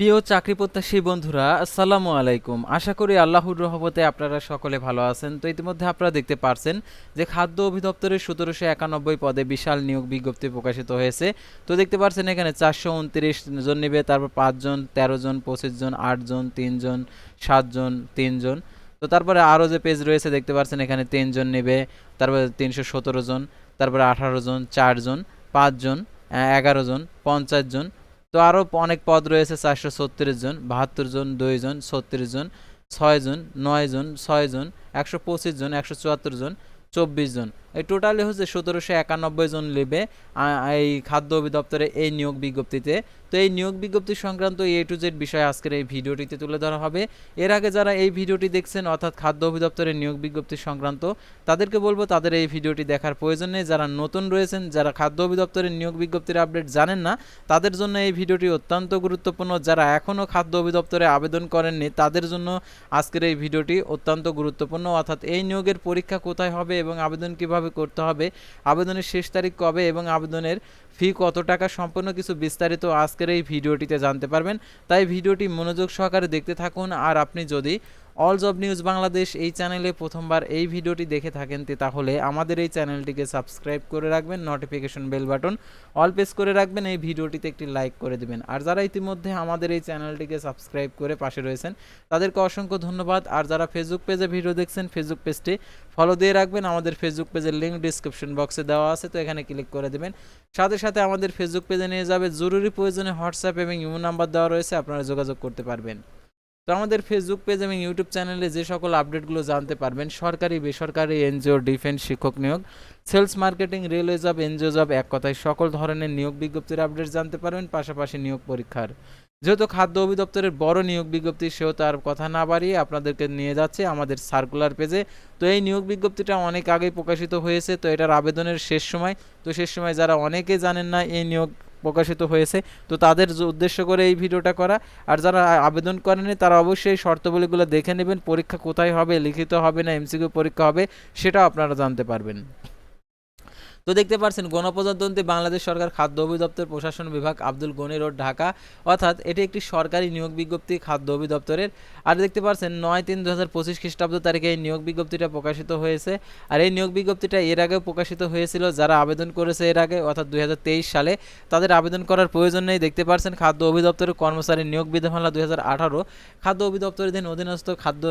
প্রিয় চাকরি প্রত্যাশী বন্ধুরা, আসসালামু আলাইকুম। আশা করি আল্লাহর রহমতে আপনারা সকলে ভালো আছেন। তো ইতিমধ্যে আপনারা দেখতে পারছেন যে খাদ্য অধিদপ্তরের সতেরোশো একানব্বই পদে বিশাল নিয়োগ বিজ্ঞপ্তি প্রকাশিত হয়েছে। তো দেখতে পারছেন এখানে চারশো উনত্রিশ জন নেবে, তারপর পাঁচজন, তেরো জন, পঁচিশ জন আটজন তিনজন সাতজন তিনজন তো তারপরে আরও যে পেজ রয়েছে, দেখতে পাচ্ছেন এখানে তিনজন নেবে, তারপরে তিনশো সতেরো জন, তারপরে আঠারো জন চারজন পাঁচজন এগারো জন, পঞ্চাশ জন তো আরও অনেক পদ রয়েছে, চারশো ছত্রিশ জন, বাহাত্তর জন, দুই জন, ছত্রিশ জন, ছয় জন, নয় জন, ছয় জন, একশো পঁচিশ জন, একশো চুয়াত্তর জন, চব্বিশ জন। টোটালি হচ্ছে সতেরোশো একানব্বই জন নেবে এই খাদ্য অধিদপ্তরে এই নিয়োগ বিজ্ঞপ্তিতে। তো এই নিয়োগ বিজ্ঞপ্তি সংক্রান্ত এ টু জেড বিষয় আজকের এই ভিডিওটিতে তুলে ধরা হবে। এর আগে যারা এই ভিডিওটি দেখছেন, অর্থাৎ খাদ্য অধিদপ্তরের নিয়োগ বিজ্ঞপ্তি সংক্রান্ত, তাদেরকে বলব তাদের এই ভিডিওটি দেখার প্রয়োজন নেই। যারা নতুন রয়েছেন, যারা খাদ্য অধিদপ্তরের নিয়োগ বিজ্ঞপ্তির আপডেট জানেন না, তাদের জন্য এই ভিডিওটি অত্যন্ত গুরুত্বপূর্ণ। যারা এখনও খাদ্য অধিদপ্তরে আবেদন করেননি, তাদের জন্য আজকের এই ভিডিওটি অত্যন্ত গুরুত্বপূর্ণ। অর্থাৎ এই নিয়োগের পরীক্ষা কোথায় হবে এবং আবেদন কীভাবে করতে হবে, আবেদনের শেষ তারিখ কবে এবং আবেদনের ফি কত টাকা সম্পূর্ণ কিছু বিস্তারিত আজকের এই ভিডিওটিতে জানতে পারবেন। তাই ভিডিওটি মনোযোগ সহকারে দেখতে থাকুন আর আপনি যদি অল জব নিউজ বাংলাদেশ এই চ্যানেলে প্রথমবার এই ভিডিওটি দেখে থাকেন তাহলে আমাদের এই চ্যানেলটিকে সাবস্ক্রাইব করে রাখবেন notification bell button all press করে রাখবেন, এই ভিডিওটিতে একটি লাইক করে দিবেন। আর যারা ইতিমধ্যে আমাদের এই চ্যানেলটিকে সাবস্ক্রাইব করে পাশে রয়েছেন, তাদেরকে অসংখ্য ধন্যবাদ। আর যারা ফেসবুক পেজে ভিডিও দেখছেন ফেসবুক পেজটি ফলো দিয়ে রাখবেন। আমাদের ফেসবুক পেজের লিঙ্ক ডিসক্রিপশন বক্সে দেওয়া আছে, তো এখানে ক্লিক করে দেবেন। সাথে সাথে আমাদের ফেসবুক পেজে নিয়ে যাবে, জরুরি প্রয়োজনে হোয়াটসঅ্যাপ এবং ইমো নাম্বার দেওয়া রয়েছে, আপনারা যোগাযোগ করতে পারবেন। তো আমাদের ফেসবুক পেজ এবং ইউটিউব চ্যানেলে যে সকল আপডেটগুলো জানতে পারবেন, সরকারি, বেসরকারি এনজিও ডিফেন্স শিক্ষক নিয়োগ sales marketing railway job NGO job এক কথায় সকল ধরনের নিয়োগ বিজ্ঞপ্তির আপডেট জানতে পারবেন, পাশাপাশি নিয়োগ পরীক্ষার। যেহেতু খাদ্য অধিদপ্তরের বড় নিয়োগ বিজ্ঞপ্তি, সেও তার কথা না বাড়িয়ে আপনাদেরকে নিয়ে যাচ্ছে আমাদের সার্কুলার পেজে তো এই নিয়োগ বিজ্ঞপ্তিটা অনেক আগেই প্রকাশিত হয়েছে, তো এটার আবেদনের শেষ সময়। তো শেষ সময় যারা অনেকে জানেন না এই নিয়োগ প্রকাশিত হয়েছে। তো তাদের উদ্দেশ্য করে এই ভিডিওটা করা, আর যারা আবেদন করেনি তারা অবশ্যই শর্তাবলীগুলো দেখে নেবেন, পরীক্ষা কোথায় হবে, লিখিত হবে না, এমসিকিউ পরীক্ষা হবে, সেটাও আপনারা জানতে পারবেন। তো দেখতে পাচ্ছেন গণপ্রজাতন্ত্রী বাংলাদেশ সরকার খাদ্য অধিদপ্তর প্রশাসন বিভাগ আব্দুল গনি রোড, ঢাকা। অর্থাৎ এটি একটি সরকারি নিয়োগ বিজ্ঞপ্তি খাদ্য অধিদপ্তরের। আর দেখতে পাচ্ছেন নয় তিন দু হাজার পঁচিশ খ্রিস্টাব্দ তারিখে এই নিয়োগ বিজ্ঞপ্তিটা প্রকাশিত হয়েছে। আর এই নিয়োগ বিজ্ঞপ্তিটা এর আগেও প্রকাশিত হয়েছিল, যারা আবেদন করেছে এর আগে, অর্থাৎ দু হাজার তেইশ সালে। তাদের আবেদন করার প্রয়োজন নেই। দেখতে পাচ্ছেন খাদ্য অধিদপ্তরের কর্মচারী নিয়োগ বিধিমালা দুই হাজার আঠারো। খাদ্য অধিদপ্তরের দিন অধীনস্থ খাদ্য,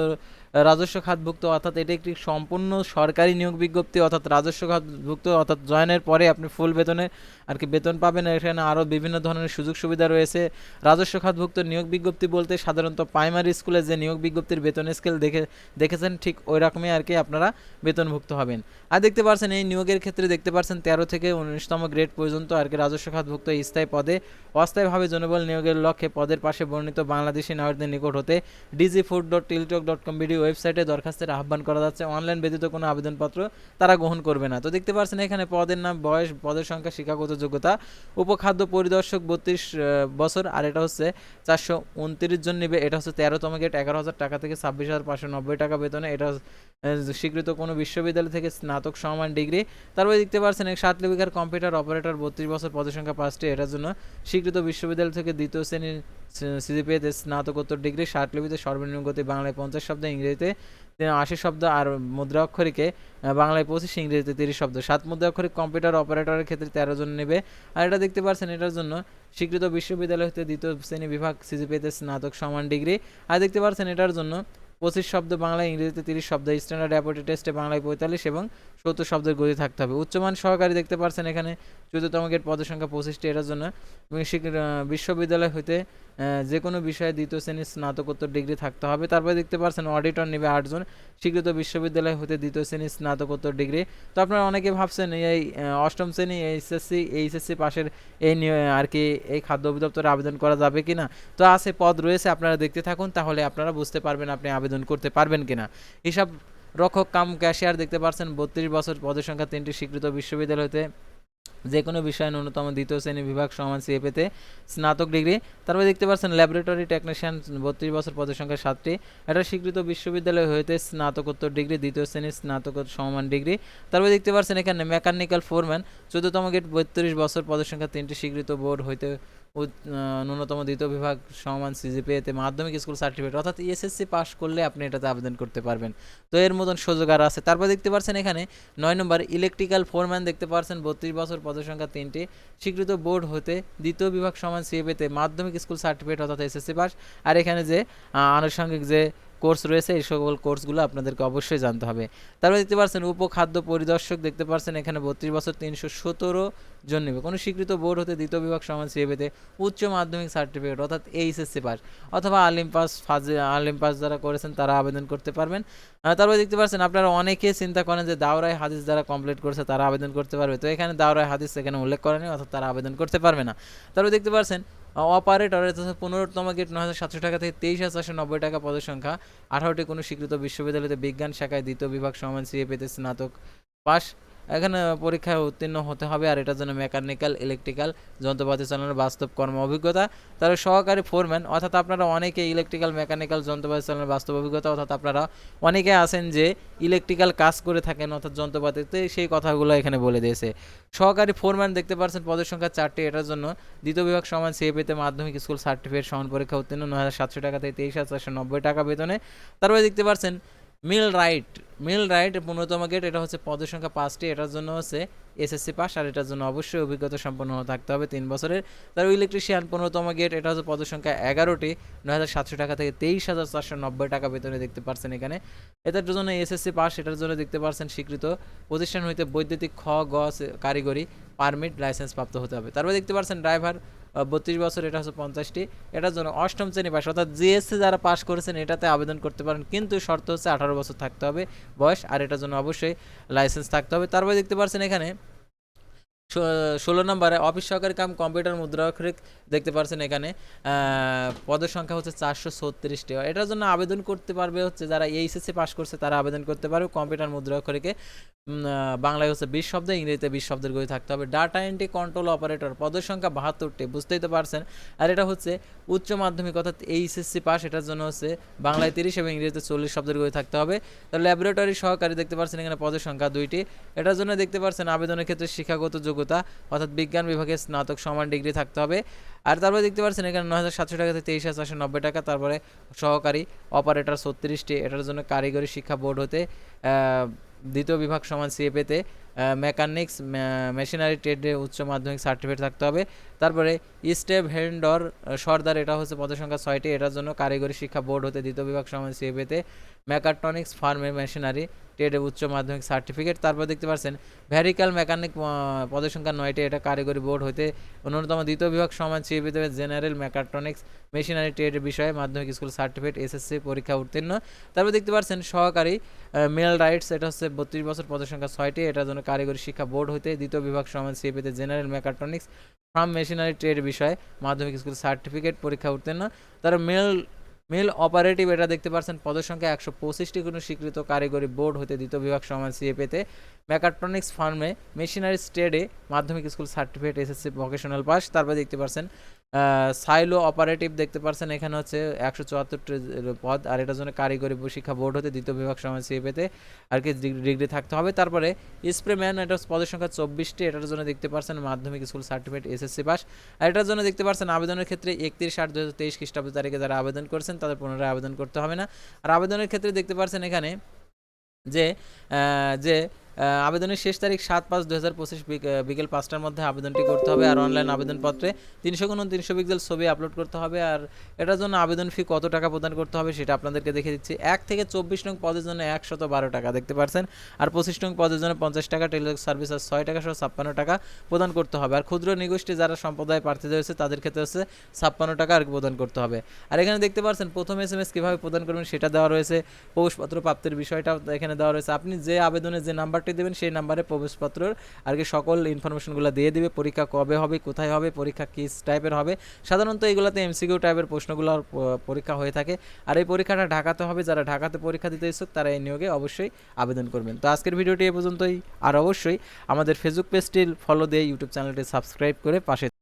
রাজস্ব খাতভুক্ত, অর্থাৎ এটি একটি সম্পূর্ণ সরকারি নিয়োগ বিজ্ঞপ্তি, অর্থাৎ রাজস্ব খাতভুক্ত, অর্থাৎ জয়েনের পরে আপনি ফুল বেতনে আর কি বেতন পাবেন, এখানে আরও বিভিন্ন ধরনের সুযোগ সুবিধা রয়েছে। রাজস্ব খাতভুক্ত নিয়োগ বিজ্ঞপ্তি বলতে সাধারণত প্রাইমারি স্কুলে যে নিয়োগ বিজ্ঞপ্তির বেতন স্কেল দেখে, দেখেছেন, ঠিক ওই রকমই আর কি আপনারা বেতনভুক্ত হবেন। আর দেখতে পাচ্ছেন এই নিয়োগের ক্ষেত্রে দেখতে পাচ্ছেন তেরো থেকে উনিশতম গ্রেড পর্যন্ত আর কি রাজস্ব খাতভুক্ত স্থায়ী পদে, অস্থায়ীভাবে জনবল নিয়োগের লক্ষ্যে পদের পাশে বর্ণিত বাংলাদেশি নাগরিকদের নিকট হতে DG food dot Teletalk dot com BD ওয়েবসাইটে দরখাস্তের আহ্বান করা যাচ্ছে। অনলাইন ব্যতীত কোনো আবেদনপত্র তারা গ্রহণ করবে না। তো দেখতে পাচ্ছেন এখানে পদের নাম, বয়স, পদের সংখ্যা, শিক্ষাগত যোগ্যতা উপখাদ্য পরিদর্শক বত্রিশ বছর, আর এটা হচ্ছে চারশো উনত্রিশ জন নেবে। এটা হচ্ছে তেরোতম গেট, এগারো হাজার টাকা থেকে ছাব্বিশ হাজার পাঁচশো নব্বই টাকা বেতনে। এটা স্বীকৃত কোনো বিশ্ববিদ্যালয় থেকে স্নাতক সমান ডিগ্রি। তারপরে দেখতে পাচ্ছেন এক সাত লিপিকার কম্পিউটার অপারেটর, বত্রিশ বছর পদের সংখ্যা পাঁচটি। এটার জন্য স্বীকৃত বিশ্ববিদ্যালয় থেকে দ্বিতীয় শ্রেণির সিজিপিএতে স্নাতকোত্তর ডিগ্রি ষাট লিপিতে সর্বনিম্ন গতি বাংলায় পঞ্চাশ শব্দ, ইংরেজিতে আশি শব্দ আর মুদ্রা অক্ষরিকে বাংলায় পঁচিশ ইংরেজিতে তিরিশ শব্দ। সাত মুদ্রা অক্ষরিক কম্পিউটার অপারেটরের ক্ষেত্রে তেরো জন নেবে। আর এটা দেখতে পাচ্ছেন, এটার জন্য স্বীকৃত বিশ্ববিদ্যালয় হতে দ্বিতীয় শ্রেণি বিভাগ সিজিপিতে স্নাতক সমান ডিগ্রি। আর দেখতে পাচ্ছেন, এটার জন্য পঁচিশ শব্দ বাংলায় ইংরেজিতে তিরিশ শব্দ, স্ট্যান্ডার্ড অ্যাপোটি টেস্টে বাংলায় পঁয়তাল্লিশ এবং সত্তর শব্দের গতি থাকতে হবে। উচ্চমান সহকারী দেখতে পাচ্ছেন এখানে চতুর্থম গেট পদের সংখ্যা পঁচিশটি এটার জন্য এবং বিশ্ববিদ্যালয় হইতে যে কোনো বিষয়ে দ্বিতীয় শ্রেণির স্নাতকোত্তর ডিগ্রি থাকতে হবে। তারপরে দেখতে পাচ্ছেন অডিটর নেবে আটজন স্বীকৃত বিশ্ববিদ্যালয় হতে দ্বিতীয় শ্রেণির স্নাতকোত্তর ডিগ্রি। তো আপনারা অনেকে ভাবছেন এই অষ্টম শ্রেণি এইচএসসি এইচএসসি পাশের এই আর কি এই খাদ্য অধিদপ্তরে আবেদন করা যাবে কিনা? তো আছে পদ রয়েছে, আপনারা দেখতে থাকুন, তাহলে আপনারা বুঝতে পারবেন আপনি আবেদন করতে পারবেন কিনা। হিসাব রক্ষক কাম ক্যাশিয়ার, দেখতে পাচ্ছেন বত্রিশ বছর পদের সংখ্যা তিনটি স্বীকৃত বিশ্ববিদ্যালয় হতে যে কোনো বিষয়ে ন্যূনতম দ্বিতীয় শ্রেণি বিভাগ সমান সিএপেতে স্নাতক ডিগ্রি। তারপরে দেখতে পাচ্ছেন ল্যাবরেটরি টেকনিশিয়ান বত্রিশ বছর পদের সংখ্যা সাতটি। এটা স্বীকৃত বিশ্ববিদ্যালয় হইতে স্নাতকোত্তর ডিগ্রি, দ্বিতীয় শ্রেণির স্নাতকোত্তর সমান ডিগ্রি। তারপরে দেখতে পাচ্ছেন এখানে মেকানিক্যাল ফোরম্যান চোদ্দতম গেট বত্রিশ বছর পদের সংখ্যা তিনটি স্বীকৃত বোর্ড হইতে ন্যূনতম দ্বিতীয় বিভাগ সমান সিজিপিএতে মাধ্যমিক স্কুল সার্টিফিকেট অর্থাৎ এসএসসি পাস করলে আপনি এটাতে আবেদন করতে পারবেন। তো এর মতন সুযোগ আর আছে। তারপর দেখতে পাচ্ছেন এখানে নয় নম্বর ইলেকট্রিক্যাল ফোরম্যান দেখতে পাচ্ছেন বত্রিশ বছর পদের পদসংখ্যা তিনটি। স্বীকৃত বোর্ড হতে দ্বিতীয় বিভাগ সমান সিএপিতে মাধ্যমিক স্কুল সার্টিফিকেট অর্থাৎ এসএসসি পাস আর এখানে যে আনুষঙ্গিক যে কোর্স রয়েছে, এই সকল কোর্সগুলো আপনাদেরকে অবশ্যই জানতে হবে। তারপর দেখতে পাচ্ছেন, উপখাদ্য পরিদর্শক দেখতে পাচ্ছেন, এখানে বত্রিশ বছর, তিনশো সতেরো জন নেবে কোনো স্বীকৃত বোর্ড হতে দ্বিতীয় বিভাগ সমান সিএবিতে উচ্চ মাধ্যমিক সার্টিফিকেট অর্থাৎ এইচএসসি পাস অথবা আলিম পাস ফাজে, আলিম পাস যারা করেছেন তারা আবেদন করতে পারবেন। তারপর দেখতে পাচ্ছেন, আপনারা অনেকে চিন্তা করেন যে দাওরাই হাদিস যারা কমপ্লিট করেছে তারা আবেদন করতে পারবে। তো এখানে দাওরাই হাদিস এখানে উল্লেখ করেনি অর্থাৎ তারা আবেদন করতে পারবে না। তারপর দেখতে পাচ্ছেন অপারেটর পনেরোতম গেট নয় হাজার সাতশো টাকা থেকে তেইশ হাজার চারশো নব্বই টাকা পদের সংখ্যা আঠারোটি কোনো স্বীকৃত বিশ্ববিদ্যালয়তে বিজ্ঞান শাখায় দ্বিতীয় বিভাগ সমান সিএ পেতে স্নাতক পাস এখানে পরীক্ষায় উত্তীর্ণ হতে হবে আর এটার জন্য মেকানিক্যাল ইলেকট্রিক্যাল যন্ত্রপাতি চালানোর বাস্তব কর্ম অভিজ্ঞতা। তার সহকারী ফোরম্যান অর্থাৎ আপনারা অনেকে ইলেকট্রিক্যাল মেকানিক্যাল যন্ত্রপাতি চালানোর বাস্তব অভিজ্ঞতা, অর্থাৎ আপনারা অনেকে আছেন যে ইলেকট্রিক্যাল কাজ করে থাকেন, অর্থাৎ যন্ত্রপাতিতে সেই কথাগুলো এখানে বলে দিয়েছে। সহকারী ফোরম্যান দেখতে পাচ্ছেন পদের সংখ্যা চারটি, এটার জন্য দ্বিতীয় বিভাগ সমান সিএপিতে মাধ্যমিক স্কুল সার্টিফিকেট সমান পরীক্ষা উত্তীর্ণ নয় হাজার সাতশো টাকা থেকে তেইশ হাজার চারশো নব্বই টাকা বেতনে। তারপরে দেখতে পাচ্ছেন মিল রাইট মিল রাইট পনেরোতম গেট এটা হচ্ছে পদের সংখ্যা পাঁচটি। এটার জন্য হচ্ছে এসএসসি পাস আর এটার জন্য অবশ্যই অভিজ্ঞতা সম্পন্ন থাকতে হবে তিন বছরের। তার ইলেকট্রিশিয়ান পনেরোতম গেট এটা হচ্ছে পদের সংখ্যা এগারোটি। নয় হাজার সাতশো টাকা থেকে তেইশ হাজার চারশো নব্বই টাকা বেতনে দেখতে পারছেন এখানে। এটার জন্য এসএসসি পাস এটার জন্য দেখতে পারছেন স্বীকৃত। প্রতিষ্ঠান হইতে বৈদ্যুতিক খ, গ, কারিগরি পারমিট লাইসেন্স প্রাপ্ত হতে হবে। তারপরে দেখতে পারছেন ড্রাইভার বত্রিশ বছর, এটা হচ্ছে পঞ্চাশটি। এটার জন্য অষ্টম শ্রেণি পাস অর্থাৎ জিএসসি যারা পাস করেছেন, এটাতে আবেদন করতে পারেন। কিন্তু শর্ত হচ্ছে আঠারো বছর থাকতে হবে বয়স, আর এটার জন্য অবশ্যই লাইসেন্স থাকতে হবে। তারপরে দেখতে পাচ্ছেন এখানে ষোলো নম্বরে অফিস সহকারী কাম, কম্পিউটার মুদ্রাক্ষরিক দেখতে পাচ্ছেন এখানে পদের সংখ্যা হচ্ছে চারশো ছত্রিশটি। এটার জন্য আবেদন করতে পারবে হচ্ছে যারা এইচএসসি পাস করছে, তারা আবেদন করতে পারবে কম্পিউটার মুদ্রাক্ষরিকে। বাংলায় হচ্ছে বিশ শব্দ, ইংরেজিতে বিশ শব্দের গতি থাকতে হবে। ডাটা এন্ট্রি কন্ট্রোল অপারেটর পদের সংখ্যা বাহাত্তরটি, বুঝতেই তো পারছেন। আর এটা হচ্ছে উচ্চ মাধ্যমিক, অর্থাৎ এইচএসসি পাস, এটার জন্য হচ্ছে বাংলায় তিরিশ এবং ইংরেজিতে চল্লিশ শব্দের গতি থাকতে হবে। তো ল্যাবরেটরি সহকারী দেখতে পাচ্ছেন এখানে পদের সংখ্যা দুইটি। এটার জন্য দেখতে পাচ্ছেন আবেদনের ক্ষেত্রে শিক্ষাগত যোগ্যতা, অর্থাৎ বিজ্ঞান বিভাগে স্নাতক সমান ডিগ্রি থাকতে হবে। আর তারপরে দেখতে পাচ্ছেন এখানে নয় হাজার সাতশো টাকা থেকে তেইশ হাজার চারশো নব্বই টাকা, তারপরে সহকারী অপারেটর ছত্রিশটি। এটার জন্য কারিগরি শিক্ষা বোর্ড হতে দ্বিতীয় বিভাগ সমান সিএপেতে মেকানিক্স মেশিনারি ট্রেডে উচ্চ মাধ্যমিক সার্টিফিকেট থাকতে হবে। তারপরে স্টেপ হেন্ডর সর্দার, এটা হচ্ছে পদের সংখ্যা ছয়টি। এটার জন্য কারিগরি শিক্ষা বোর্ড হতে দ্বিতীয় বিভাগ সমান সিএপেতে মেকাট্রনিক্স ফার্মে মেশিনারি ট্রেডে উচ্চ মাধ্যমিক সার্টিফিকেট তারপর দেখতে পাচ্ছেন ভ্যারিক্যাল মেকানিক পদের সংখ্যা নয়টি। এটা কারিগরি বোর্ড হতে ন্যূনতম দ্বিতীয় বিভাগ সমান সিএপিতে জেনারেল মেকাট্রনিক্স মেশিনারি ট্রেডের বিষয়ে মাধ্যমিক স্কুল সার্টিফিকেট এসএসসি পরীক্ষা উত্তীর্ণ। তারপর দেখতে পাচ্ছেন, সহকারী মেল রাইটস এটা হচ্ছে বত্রিশ বছর পদের সংখ্যা ছয়টি। এটার জন্য কারিগরি শিক্ষা বোর্ড হতে দ্বিতীয় বিভাগ সমান সিএপিতে general mechatronics farm machinery trade বিষয়ে মাধ্যমিক স্কুল সার্টিফিকেট পরীক্ষা উত্তীর্ণ। তার মেল মেল অপারেটিভ এটা দেখতে পাচ্ছেন পদের সংখ্যা একশো পঁচিশটি কোনো স্বীকৃত কারিগরি বোর্ড হতে দ্বিতীয় বিভাগ সমান সিএপিতে মেকাট্রনিক্স ফার্মে মেশিনারি স্টেডে মাধ্যমিক school certificate SSC vocational pass তারপরে দেখতে পাচ্ছেন সাইলো অপারেটিভ দেখতে পাচ্ছেন এখানে হচ্ছে একশো চুয়াত্তরটি পদ, আর এটার জন্য কারিগরি শিক্ষা বোর্ড হতে দ্বিতীয় বিভাগ সমান সিএপিতে আর কি ডিগ্রি থাকতে হবে। তারপরে স্প্রেম্যান এটা পদের সংখ্যা চব্বিশটি, এটার জন্য দেখতে পাচ্ছেন মাধ্যমিক স্কুল সার্টিফিকেট এসএসসি পাস আর এটার জন্য দেখতে পাচ্ছেন আবেদনের ক্ষেত্রে একত্রিশ আট দু হাজার তেইশ খ্রিস্টাব্দ তারিখে যারা আবেদন করছেন, তাদের পুনরায় আবেদন করতে হবে না। আর আবেদনের ক্ষেত্রে দেখতে পাচ্ছেন এখানে যে যে আবেদনের শেষ তারিখ সাত পাঁচ দু হাজার পঁচিশ বিকেল পাঁচটার মধ্যে আবেদনটি করতে হবে আর অনলাইন আবেদনপত্রে তিনশো গুণ তিনশো পিক্সেল ছবি আপলোড করতে হবে আর এটার জন্য আবেদন ফি কত টাকা প্রদান করতে হবে সেটা আপনাদেরকে দেখে দিচ্ছি। এক থেকে চব্বিশ নং পদের জন্য একশত বারো টাকা, দেখতে পাচ্ছেন আর পঁচিশ নং পদের জন্য পঞ্চাশ টাকা টেলিটক সার্ভিস আর ছয় টাকা সহ ছাপ্পান্ন টাকা প্রদান করতে হবে। আর ক্ষুদ্র নিগোষ্ঠী যারা সম্প্রদায় প্রার্থী রয়েছে, তাদের ক্ষেত্রে হচ্ছে ছাপ্পান্ন টাকা আর প্রদান করতে হবে। আর এখানে দেখতে পাচ্ছেন প্রথম এস এম এস কীভাবে প্রদান করবেন সেটা দেওয়া রয়েছে প্রবেশপত্র প্রাপ্তির বিষয়টাও এখানে দেওয়া রয়েছে। আপনি যে আবেদনে যে নাম্বারটি দেবেন, সেই নাম্বারে প্রবেশপত্র আর কি সকল ইনফরমেশনগুলো দিয়ে দিবে, পরীক্ষা কবে হবে, কোথায় হবে, পরীক্ষা কী টাইপের হবে। সাধারণত এইগুলোতে এমসিকিউ টাইপের প্রশ্নগুলোর পরীক্ষা হয়ে থাকে। আর এই পরীক্ষাটা ঢাকাতে হবে, যারা ঢাকাতে পরীক্ষা দিতে ইচ্ছুক তারা এই নিয়োগে অবশ্যই আবেদন করবেন। তো আজকের ভিডিওটি এ পর্যন্তই, আর অবশ্যই আমাদের ফেসবুক পেজটি ফলো দিয়ে ইউটিউব চ্যানেলটি সাবস্ক্রাইব করে পাশে